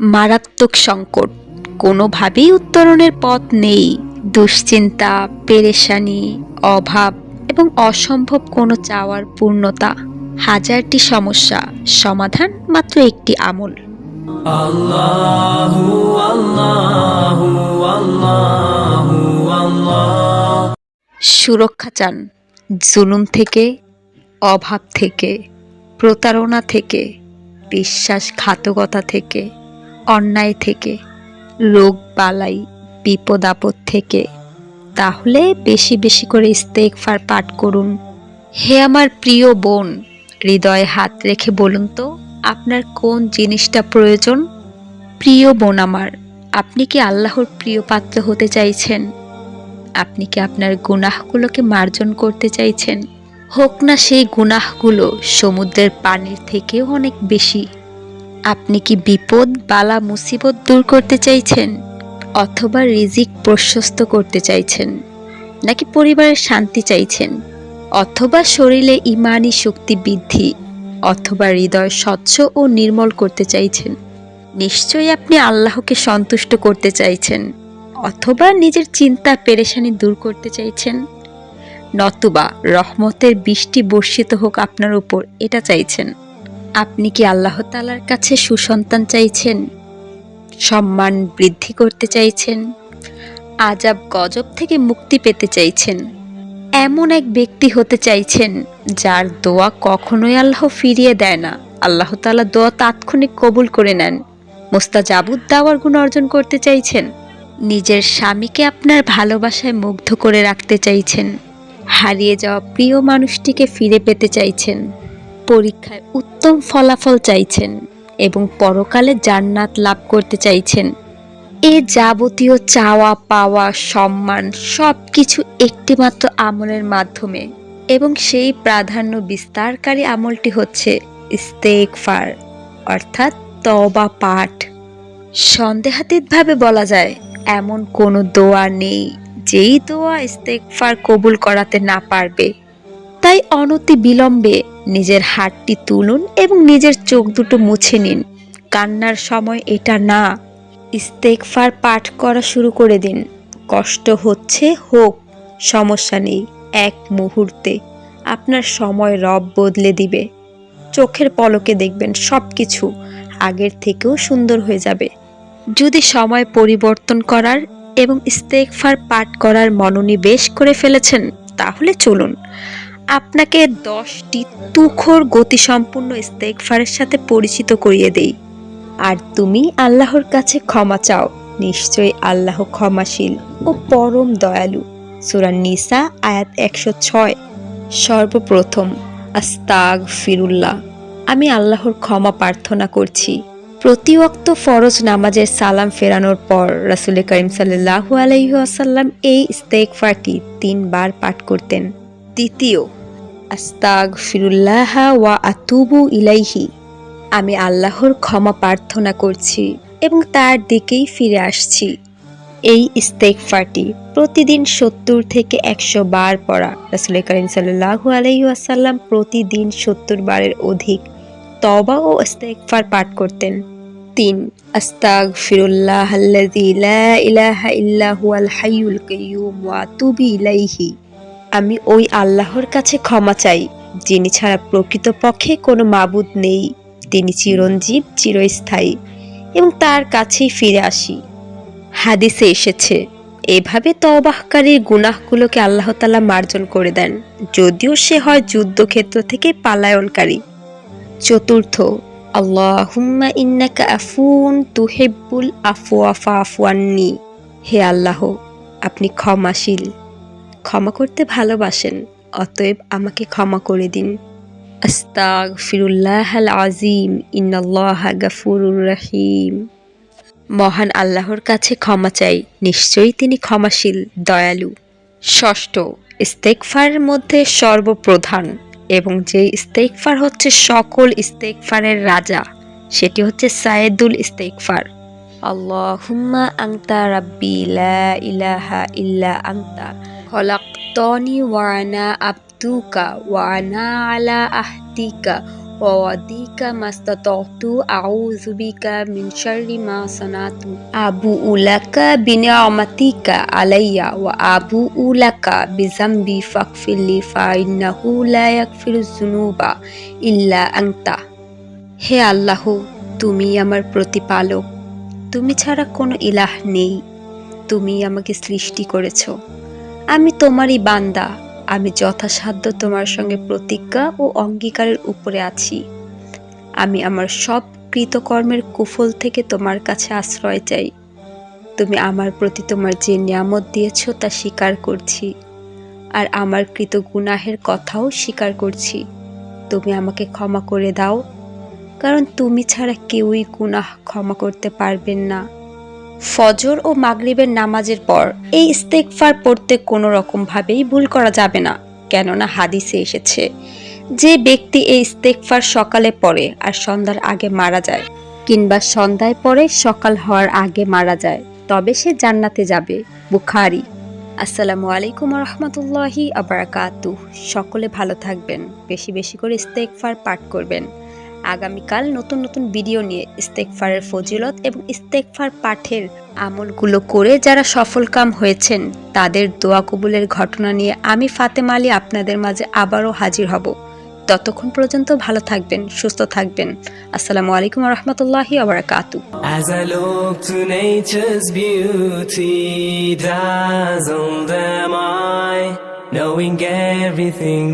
মারাত্মক সংকট। কোনোভাবেই উত্তরণের পথ নেই। দুশ্চিন্তা পেরেশানি অভাব এবং অসম্ভব কোনো চাওয়ার পূর্ণতা। হাজারটি সমস্যা সমাধান মাত্র একটি আমল। সুরক্ষা চান। জুলুম থেকে অভাব থেকে প্রতারণা থেকে বিশ্বাসঘাতকতা থেকে অন্যায় থেকে, রোগ বালাই বিপদ আপদ থেকে, তাহলে বেশি বেশি করে ইস্তেকফার পাঠ করুন। হে আমার প্রিয় বোন, হৃদয়ে হাত রেখে বলুন তো, আপনার কোন জিনিসটা প্রয়োজন? প্রিয় বোন আমার, আপনি কি আল্লাহর প্রিয় পাত্র হতে চাইছেন? আপনি কি আপনার গুনাহগুলোকে মার্জন করতে চাইছেন? হোক না সেই গুনাহগুলো সমুদ্রের পানির থেকেও অনেক বেশি। আপনি কি বিপদ বালা মুসিবত দূর করতে চাইছেন অথবা রিজিক প্রশস্ত করতে চাইছেন, নাকি পরিবারের শান্তি চাইছেন? অথবা শরীরে ইমানি শক্তি বৃদ্ধি অথবা হৃদয় স্বচ্ছ ও নির্মল করতে চাইছেন? নিশ্চয়ই আপনি আল্লাহকে সন্তুষ্ট করতে চাইছেন অথবা নিজের চিন্তা পেরেশানি দূর করতে চাইছেন? নতুবা রহমতের বৃষ্টি বর্ষিত হোক আপনার উপর, এটা চাইছেন। আপনি কি আল্লাহ তালার কাছে সুসন্তান চাইছেন? সম্মান বৃদ্ধি করতে চাইছেন? আজাব গজব থেকে মুক্তি পেতে চাইছেন? এমন এক ব্যক্তি হতে চাইছেন যার দোয়া কখনোই আল্লাহ ফিরিয়ে দেয় না। আল্লাহ তালা দোয়া তাৎক্ষণিক কবুল করে নেন। মোস্তাজাবুদ দাওয়ার গুণ অর্জন করতে চাইছেন। নিজের স্বামীকে আপনার ভালোবাসায় মুগ্ধ করে রাখতে চাইছেন। হারিয়ে যাওয়া প্রিয় মানুষটিকে ফিরে পেতে চাইছেন। পরীক্ষায় উত্তম ফলাফল চাইছেন এবং পরকালে জান্নাত লাভ করতে চাইছেন। এ যাবতীয় চাওয়া, পাওয়া, সম্মান সব কিছু একটিমাত্র আমলের মাধ্যমে এবং সেই প্রাধান্য বিস্তারকারী আমলটি হচ্ছে ইস্তেকফার অর্থাৎ তবা পাঠ। সন্দেহাতীতভাবে বলা যায়, এমন কোনো দোয়া নেই যেই দোয়া ইস্তেকফার কবুল করাতে না পারবে। তাই অনতি বিলম্বে নিজের হাতটি তুলুন এবং নিজের চোখ দুটো মুছে নিন। কান্নার সময় এটা না। ইস্তেকফার পাঠ করা শুরু করে দিন। কষ্ট হচ্ছে, হোক, সমস্যা নেই, এক মুহূর্তে। আপনার সময় রব বদলে দিবে। চোখের পলকে দেখবেন সব কিছু আগের থেকেও সুন্দর হয়ে যাবে। যদি সময় পরিবর্তন করার এবং ইস্তেকফার পাঠ করার মনোনিবেশ করে ফেলেছেন, তাহলে চলুন। আপনাকে দশটি তুখর গতিসম্পন্ন ইস্তেকফারের সাথে পরিচিত করিয়ে দেই। আর তুমি আল্লাহর কাছে ক্ষমা চাও। নিশ্চয়ই আল্লাহ ক্ষমাশীল ও পরম দয়ালু। সুরান নিসা, আয়াত একশো ছয়। সর্বপ্রথম আস্তাগ ফিরুল্লাহ আমি আল্লাহর ক্ষমা প্রার্থনা করছি। প্রতি ওয়াক্ত ফরজ নামাজের সালাম ফেরানোর পর রাসুল করিম সাল্লাহু আলহিহাসাল্লাম এই ইস্তেকফারটি তিনবার পাঠ করতেন। দ্বিতীয় ওয়া আতুবু ইলাইহি। আমি আল্লাহর ক্ষমা প্রার্থনা করছি এবং তার দিকেই ফিরে আসছি। এই ইস্তেকফারটি প্রতিদিন সত্তর থেকে একশো বার পড়া। রাসুল করিম সাল্লাহু আলহিহাসাল্লাম প্রতিদিন সত্তর বারের অধিক তবা ও ইস্তেকফার পাঠ করতেন। তিন আস্তাগ ফিরুল্লাহ ইলাহা ইল্লা হুয়াল হাইয়ুল কাইয়্যুম ওয়া আতুবু ইলাইহি। আমি ওই আল্লাহর কাছে ক্ষমা চাই, যিনি ছাড়া প্রকৃতপক্ষে কোনো মাবুদ নেই। তিনি চিরঞ্জীব, চিরস্থায়ী, এবং তার কাছেই ফিরে আসি। হাদিসে এসেছে, এভাবে তবাহকারীর গুনাহগুলোকে আল্লাহ তালা মার্জন করে দেন, যদিও সে হয় যুদ্ধক্ষেত্র থেকে পালায়নকারী। চতুর্থ, আল্লাহুম্মা ইন্নাকা আফুন তুহেব্বুল আফওয়া ফাফওয়ান্নি হে আল্লাহ, আপনি ক্ষমাশীল। ক্ষমা করতে ভালোবাসেন, অতএব আমাকে ক্ষমা করে দিন। আস্তাগ ফিরুল্লাহ আজিম ইন্নাল্লাহ গাফুরুর রহিম। মহান আল্লাহর কাছে ক্ষমা চাই, নিশ্চয়ই তিনি ক্ষমাশীল, দয়ালু। ষষ্ঠ ইস্তেকফারের মধ্যে সর্বপ্রধান এবং যে ইস্তেকফার হচ্ছে সকল ইস্তেকফারের রাজা, সেটি হচ্ছে সায়েদুল ইস্তেকফার আল্লাহুম্মা আংতা রাব্বি লা ইলাহা ইল্লা আংতা খলাকতনি ওয়া আনা আবদুকা ওয়া আনা আলা আহদিকা ووديك ما استطعت أعوذ بك من شر ما صنعت أبوء لك بنعمتك علي وأبوء لك بذنبي فاغفر لي فإنه لا يغفر الذنوب إلا أنت হে আল্লাহ তুমি আমার প্রতিপালক তুমি ছাড়া কোনো ইলাহ নেই তুমি আমাকে সৃষ্টি করেছ আমি তোমারই বান্দা। আমি যথাসাধ্য তোমার সঙ্গে প্রতিজ্ঞা ও অঙ্গীকারের উপরে আছি। আমি আমার সব কৃতকর্মের কুফল থেকে তোমার কাছে আশ্রয় চাই। তুমি আমার প্রতি তোমার যে নিয়ামত দিয়েছ তা স্বীকার করছি। আর আমার কৃত গুনাহের কথাও স্বীকার করছি। তুমি আমাকে ক্ষমা করে দাও, কারণ তুমি ছাড়া কেউই গুনাহ ক্ষমা করতে পারবেন না। ফজর ও মাগরিবের নামাজের পর এই ইস্তেকফার পড়তে কোনো রকমভাবেই ভুল করা যাবে না, কেননা হাদিসে এসেছে, যে ব্যক্তি এই ইস্তেকফার সকালে পড়ে আর সন্ধ্যার আগে মারা যায়, কিংবা সন্ধ্যায় পরে সকাল হওয়ার আগে মারা যায়, তবে সে জান্নাতে যাবে। বুখারি। আসসালামু আলাইকুম রহমতুল্লাহি আবরাকাতু সকলে ভালো থাকবেন, বেশি বেশি করে ইস্তেকফার পাঠ করবেন। আগামীকাল নতুন নতুন ভিডিও নিয়ে ইস্তেকফারের ফজিলত এবং ইস্তেকফার পাঠের আমলগুলো করে যারা সফলকাম হয়েছেন তাদের দোয়া কবুলের ঘটনা নিয়ে আমি ফাতেমা আলী আপনাদের মাঝে আবারও হাজির হব। ততক্ষণ পর্যন্ত ভালো থাকবেন সুস্থ থাকবেন। আসসালামু আলাইকুম রহমতুল্লাহি আবরাকাতু As I look to nature's beauty, dazzled am I, knowing everything